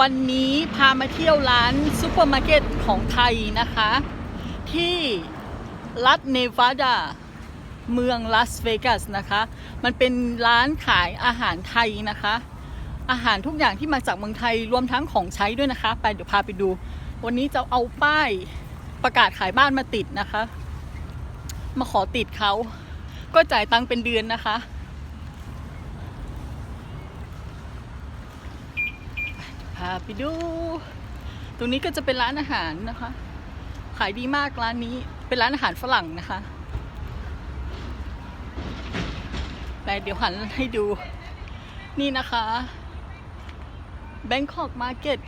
วันนี้พามาเที่ยวร้านซูเปอร์มาร์เก็ตของไทยนะคะ ที่รัฐเนวาดา เมืองลาสเวกัสนะคะ มันเป็นร้านขายอาหารไทยนะคะ อาหารทุกอย่างที่มาจากเมืองไทยรวมทั้งของใช้ด้วยนะคะ ไปเดี๋ยวพาไปดู วันนี้จะเอาป้ายประกาศขายบ้านมาติดนะคะ มาขอติดเขาก็จ่ายตังค์เป็นเดือนนะคะาไปดู ตรงนี้ก็จะเป็นร้านอาหารนะคะ ขายดีมากร้านนี้ เป็นร้านอาหารฝรั่งนะคะ แต่เดี๋ยวหันให้ดู นี่นะคะ Bangkok Market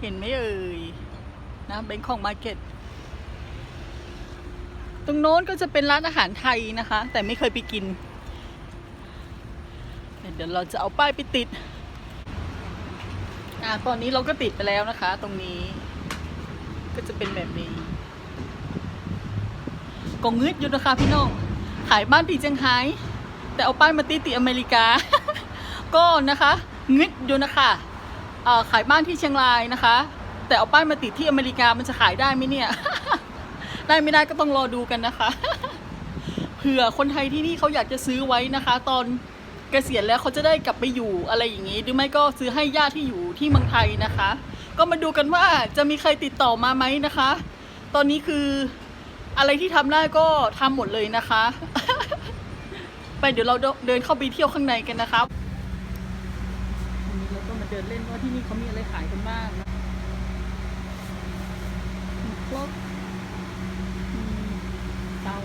เห็นไหมเอ่ยนะ Bangkok Market ตรงโน้นก็จะเป็นร้านอาหารไทยนะคะ แต่ไม่เคยไปกิน เดี๋ยวเราจะเอาป้ายไปติด อ่าตอนนี้เราก็ติดไปแล้วนะคะ ตรงนี้ ก็จะเป็นแบบนี้ก็งึดอยู่นะคะพี่น้อง ขายบ้านที่เจียงไฮ้แต่เอาป้ายมาติดติอเมริกา ก็นะคะงึดอยู่นะคะเอ่อขายบ้านที่เชียงรายนะคะ แต่เอาป้ายมาติดที่อเมริกามันจะขายได้ไหมเนี่ย ได้ไม่ได้ก็ต้องรอดูกันนะคะ เผื่อคนไทยที่นี่เขาอยากจะซื้อไว้นะคะ ตอน เกษียณแล้วเขาจะได้กลับไปอยู่อะไรอย่างนี้ หรือไม่ก็ซื้อให้ญาติที่อยู่ที่เมืองไทยนะคะ ก็มาดูกันว่าจะมีใครติดต่อมาไหมนะคะ ตอนนี้คืออะไรที่ทำได้ก็ทำหมดเลยนะคะ ไปเดี๋ยวเราเดินเข้าไปเที่ยวข้างในกันนะครับวันนี้เราก็มาเดินเล่นว่าที่นี่เขามีอะไรขายกันบ้างนะมีครกมีเตา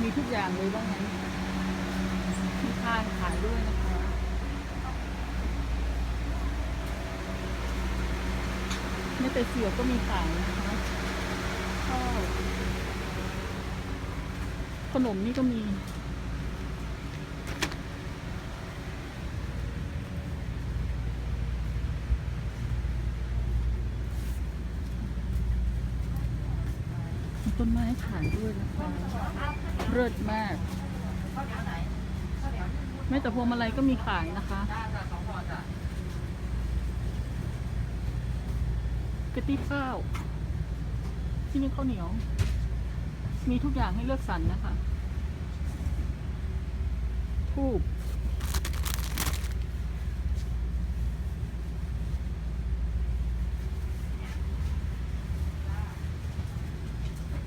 มีทุกอย่างเลยว่างั้นมีทานขายด้วยนะคะแม้แต่เสือก็มีขายนะคะข้าวขนมนี่ก็มีมีต้นไม้ขายด้วยนะคะเลิศมาก แม้แต่พวงมาลัยก็มีขายนะคะกะติข้าว ที่นี่ข้าวเหนียว มีทุกอย่างให้เลือกสรรนะคะทูบ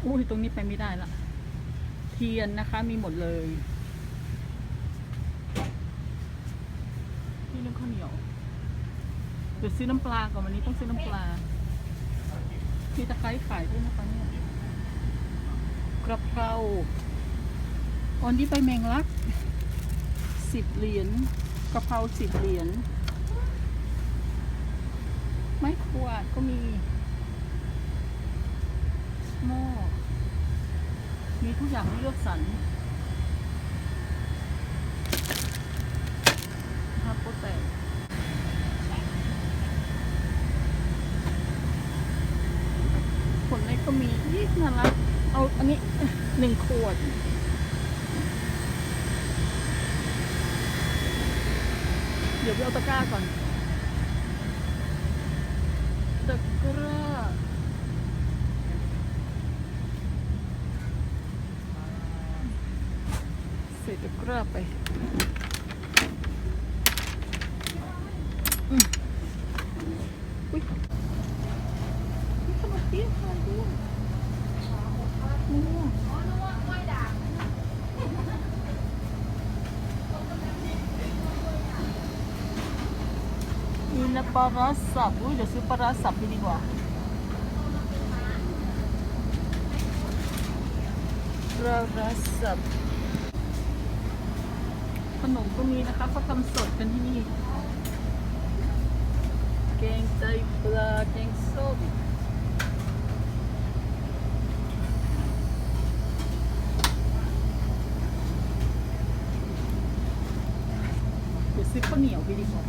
อุ้ยตรงนี้ไปไม่ได้ละ เทียนนะคะมีหมดเลย นี่เรื่อง ข้าวเหนียวเดี๋ยวซื้อน้ำปลาก่อนวันนี้ต้องซื้อน้ำปลามีตะไคร้ขายด้วยนะคะเนี่ยกระเพราออนที่ไปแมงลักสิบเหรียญกระเพราสิบเหรียญไม้ขวดก็มีหม้อมีทุกอย่างให้เลือกสรรนะครับโปแตกผลเล็กก็มียี่ น่ารักเอาอันนี้หนึ่งขวดเดี๋ยวไปเอาตะกร้าก่อนตะกร้าใส่ตะกร้าไปอืมอุ้ยนี่ขนมเปี๊ยะขายด้วยนี่มีน้ำ ปลาร้าสับอุ้ยเดี๋ยวซื้อปลาร้าสับไปดีกว่าปลาร้าสับขนมก็มีนะคะเขาทำสดกันที่นี่ แกงไตปลาแกงส้มเดี๋ยวซื้อข้าวเหนียวไปดีกว่า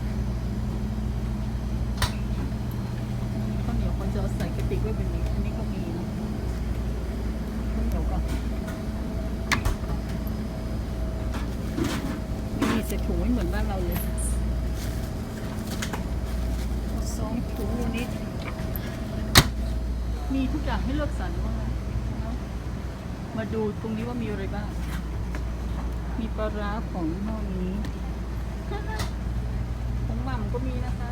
จะถุงไม่เหมือนบ้านเราเลยสองถุงนี้มีทุกอย่างให้เลือกสรรว่ามาดูตรงนี้ว่ามีอะไรบ้าง มีปลาร้าของห้องนี้ของหม่ำก็มีนะคะ